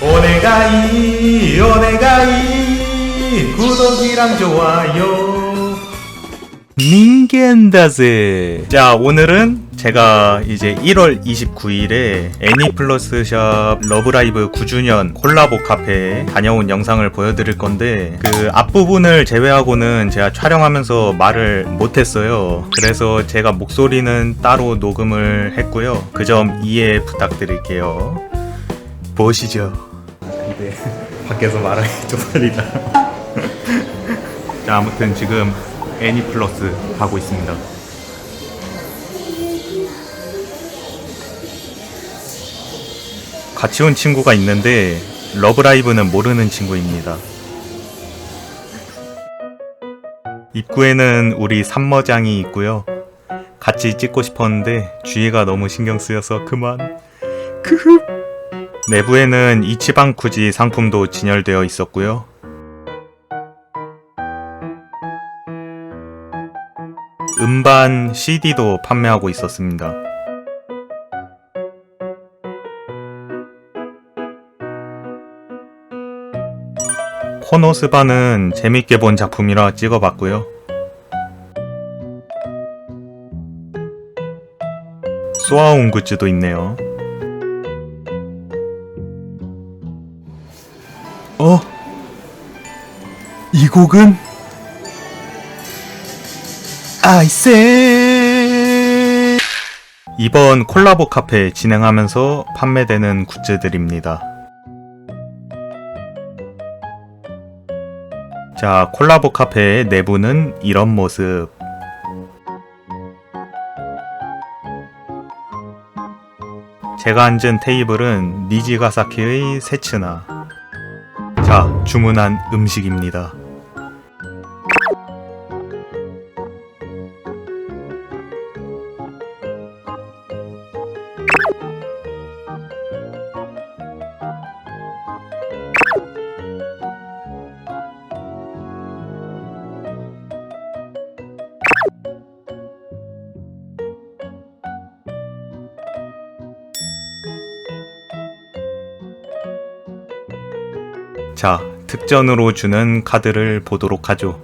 오네가이 오네가이 구독이랑 좋아요. 닌겐다즈 자 오늘은 제가 이제 1월 29일에 애니플러스샵 러브라이브 9주년 콜라보 카페에 다녀온 영상을 보여드릴 건데 그 앞부분을 제외하고는 제가 촬영하면서 말을 못했어요. 그래서 제가 목소리는 따로 녹음을 했고요. 그 점 이해 부탁드릴게요. 보시죠 근데 밖에서 말하기 좀 떨리다 자 아무튼 지금 애니 플러스 가고 있습니다 같이 온 친구가 있는데 러브라이브는 모르는 친구입니다. 입구에는 우리 삼머장이 있고요. 같이 찍고 싶었는데 주희가 너무 신경 쓰여서 그만. 크흡. 내부에는 이치방 쿠지 상품도 진열되어 있었고요. 음반 CD도 판매하고 있었습니다. 코노스바는 재밌게 본 작품이라 찍어봤고요. 쏘아온 굿즈도 있네요. 어? 이 곡은? 아이세 이번 콜라보 카페 진행하면서 판매되는 굿즈들입니다. 자, 콜라보 카페의 내부는 이런 모습. 제가 앉은 테이블은 니지가사키의 세츠나. 자, 주문한 음식입니다. 자, 특전으로 주는 카드를 보도록 하죠.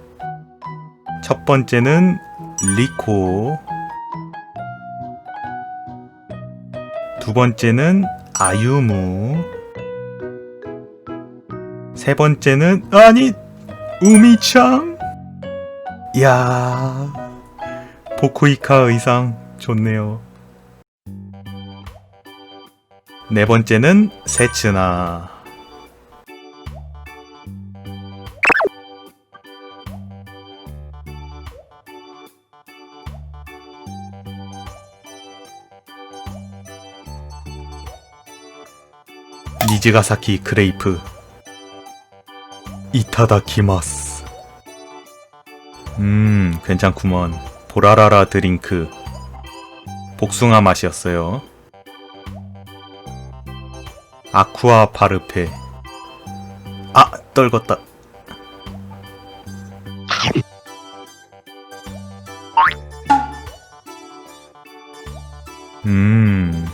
첫 번째는 리코. 두 번째는 아유무. 세 번째는 아니 우미창. 야 보쿠이카 의상 좋네요. 네 번째는 세츠나. 니지가사키 크레이프. 이타다키마스. 음 괜찮구먼. 보라라라 드링크. 복숭아 맛이었어요. 아쿠아 파르페. 아 떨궜다. 음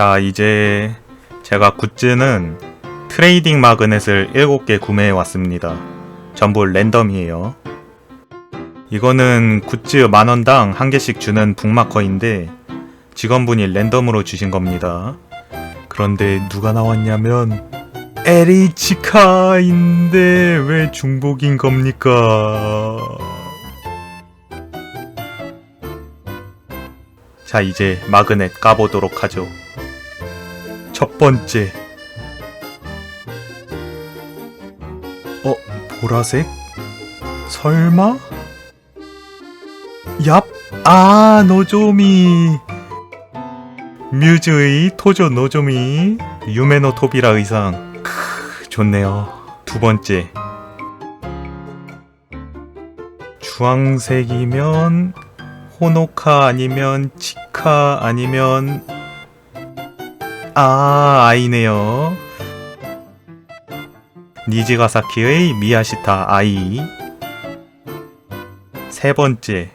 자, 이제 제가 굿즈는 트레이딩 마그넷을 7개 구매해 왔습니다. 전부 랜덤이에요. 이거는 굿즈 만원당 한 개씩 주는 북마커인데 직원분이 랜덤으로 주신 겁니다. 그런데 누가 나왔냐면 에리치카인데 왜 중복인 겁니까? 자, 이제 마그넷 까보도록 하죠. 첫 번째. 어, 보라색? 설마? 얍! 아, 노조미! 뮤즈의 토조 노조미, 유메노 토비라 의상. 크, 좋네요. 두 번째. 주황색이면 호노카 아니면 치카 아니면 아 아이네요. 니지가사키의 미야시타 아이. 세 번째.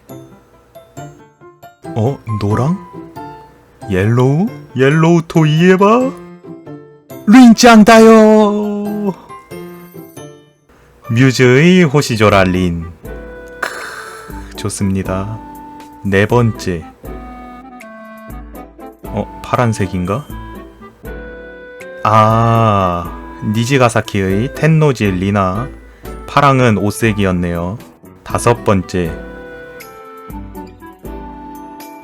어? 노랑? 옐로우? 옐로우 토 이에바? 린짱 다요 뮤즈의 호시조라 린 크, 좋습니다 네 번째 어? 파란색인가? 아 니지가사키의 텐노지 리나 파랑은 옷색이었네요 다섯 번째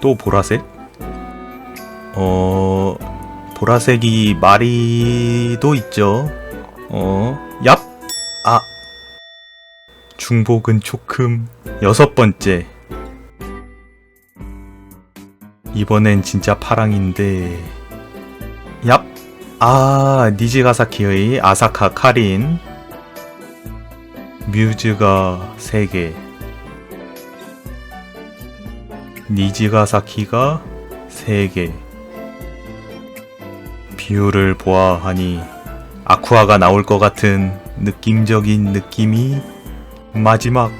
또 보라색? 어 보라색이 마리도 있죠. 어 얍. 아 중복은 조금 여섯 번째. 이번엔 진짜 파랑인데 얍. 아 니지가사키의 아사카 카린 뮤즈가 3개 니지가사키가 3개. 비율을 보아하니 아쿠아가 나올 것 같은 느낌적인 느낌이 마지막.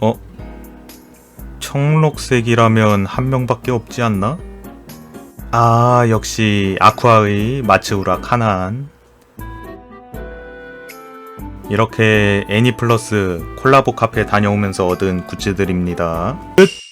어? 청록색이라면 한 명밖에 없지 않나? 아, 역시 아쿠아의 마츠우라 카난. 이렇게 애니 플러스 콜라보 카페 다녀오면서 얻은 굿즈들입니다. 끝!